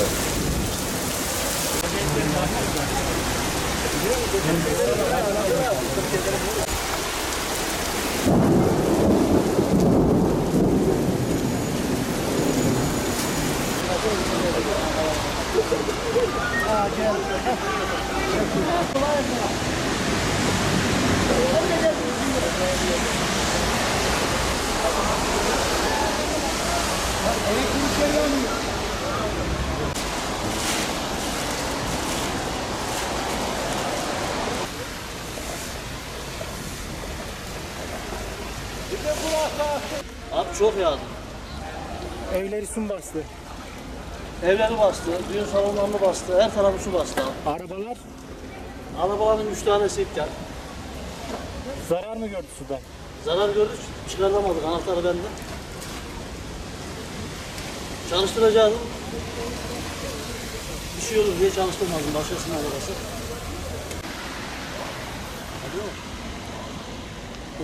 Şey var. Aa, gel. Elektrik yanıyor. Abi çok yağdı. Evleri su bastı. Evleri bastı, düğün salonlarını bastı, her tarafı su bastı abi. Arabalar Arabaların üç tanesi iptal. zarar mı gördü sudan? Zarar gördük, çıkartamadık. Anahtarı bende. Çalıştıracağım. Bir şey olur diye çalıştırmadım. Başkasının arabası. Hadi.